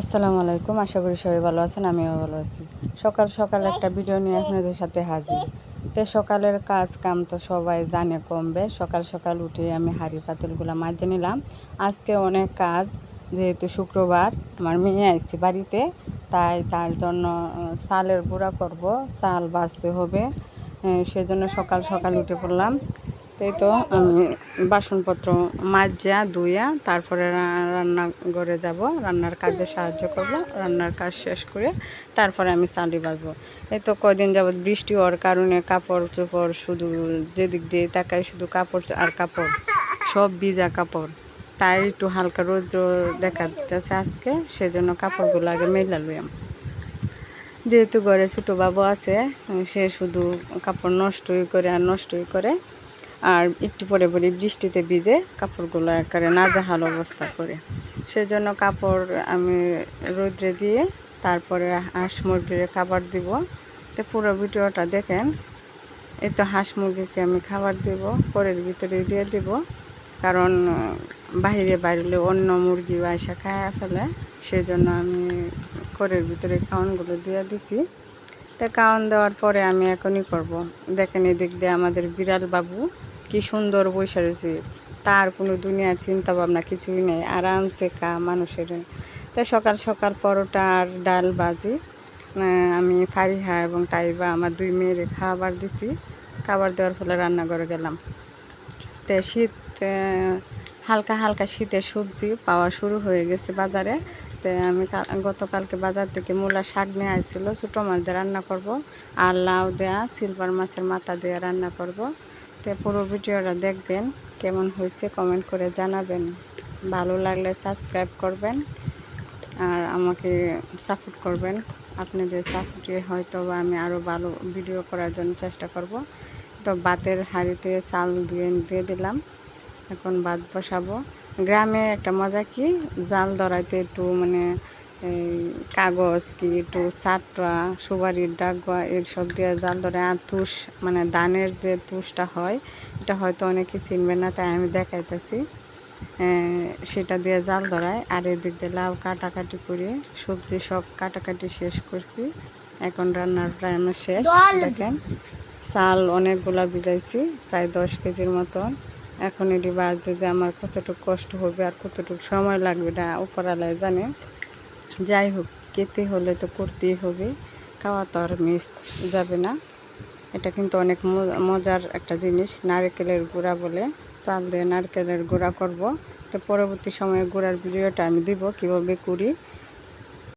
আসসালামু আলাইকুম, আশা করি সবাই ভালো আছেন, আমিও ভালো আছি। সকাল সকাল একটা ভিডিও নিয়ে আপনাদের সাথে হাজির। তো সকালের কাজ কাম তো সবাই জানে কমবে। সকাল সকাল উঠে আমি হাঁড়ি পাতিলগুলো মাঝে নিলাম। আজকে অনেক কাজ, যেহেতু শুক্রবার, আমার মেয়ে আসছে বাড়িতে, তাই তার জন্য চালের গুঁড়া করব। চাল বাঁচতে হবে। সেজন্য সকাল সকাল উঠে পড়লাম। তাই তো, আমি বাসনপত্র মাজা, ধুইয়া তারপরে রা- রান্নাঘরে যাব। রান্নার কাজে সাহায্য করব। রান্নার কাজ শেষ করে তারপরে আমি চালি বাজবো। এই তো কদিন যাবৎ বৃষ্টি হওয়ার কারণে কাপড় চোপড় শুধু যেদিক দিয়ে তাকাই শুধু কাপড় আর কাপড়, সব ভিজা কাপড়। তাই একটু হালকা রৌদ্র দেখা দিতেছে আজকে, সেজন্য কাপড়গুলো আগে মেলা লইয়াম। যেহেতু ঘরে ছোটো বাবু আছে, সে শুধু কাপড় নষ্টই করে আর নষ্টই করে আর একটু পরে পরে বৃষ্টিতে ভিজে কাপড়গুলো একেবারে নাজাহাল অবস্থা করে। সেজন্য কাপড় আমি রোদ্রে দিয়ে তারপরে হাঁস মুরগির খাবার দিব। তো পুরো ভিডিওটা দেখেন, এই তো হাঁস মুরগিকে আমি খাবার দেব, পরের ভিতরে দিয়ে দিব। কারণ বাইরে বাইরে অন্য মুরগি বাসা খায় ফেলে, সেজন্য আমি করের ভিতরে খাওয়ানগুলো দিয়ে দিছি। তা কাউন দেওয়ার পরে আমি এখনই করব। দেখেন এদিক দিয়ে আমাদের বিড়াল বাবু কি সুন্দর বৈশা রয়েছে। তার কোনো দুনিয়া চিন্তা ভাবনা কিছুই নেই আরামসে কা মানুষের। তাই সকাল সকাল পরোটা আর ডাল আহ, আমি ফারিহা এবং তাইবা আমার দুই মেয়ের খাবার দিছি। খাবার দেওয়ার ফলে রান্নাঘরে গেলাম। তো শীত হালকা হালকা শীতের সবজি পাওয়া শুরু হয়ে গেছে বাজারে। তো আমি গতকালকে বাজার থেকে মূলা শাক নিয়ে আসছিল ছোটো মাছ দিয়ে রান্না করব। আর লাউ দেয়া সিলভার মাছের মাথা দিয়ে রান্না করব। তো পুরো ভিডিওটা দেখবেন, কেমন হয়েছে কমেন্ট করে জানাবেন। ভালো লাগলে সাবস্ক্রাইব করবেন আর আমাকে সাপোর্ট করবেন। আপনাদের সাপোর্টে হয়তো বা আমি আরও ভালো ভিডিও করার জন্য চেষ্টা করব। তো বাতের হাঁড়িতে চাল দিয়ে দিয়ে দিলাম। এখন ভাত বসাবো। গ্রামে একটা মজা কি? জাল ধরাইতে একটু মানে কাগজ কি একটু চাটরা সুপারির ডাগুয়া এসব দিয়ে জাল ধরে। আর তুষ মানে ধানের যে তুষটা হয় এটা হয়তো অনেকে চিনবে না তাই আমি দেখাইতেছি। সেটা দিয়ে জাল ধরায় আর এদিক দিয়ে লাউ কাটাকাটি করে সবজি সব কাটাকাটি শেষ করছি। এখন রান্নার প্রায় আমার শেষ। দেখেন চাল অনেকগুলা ভিজাইছি প্রায় দশ কেজির মতন। এখন এটি বাজতে যে আমার কতটুকু কষ্ট হবে আর কতটুকু সময় লাগবে এটা উপরালায় জানে। যাই হোক কেতে হলে তো করতেই হবে। খাওয়া তো আর মিস যাবে না। এটা কিন্তু অনেক মজার একটা জিনিস। নারকেলের গুঁড়া বলে চাল দিয়ে নারকেলের গুঁড়া করব। তো পরবর্তী সময়ে গুঁড়ার ভিডিওটা আমি দিব, কীভাবে করি।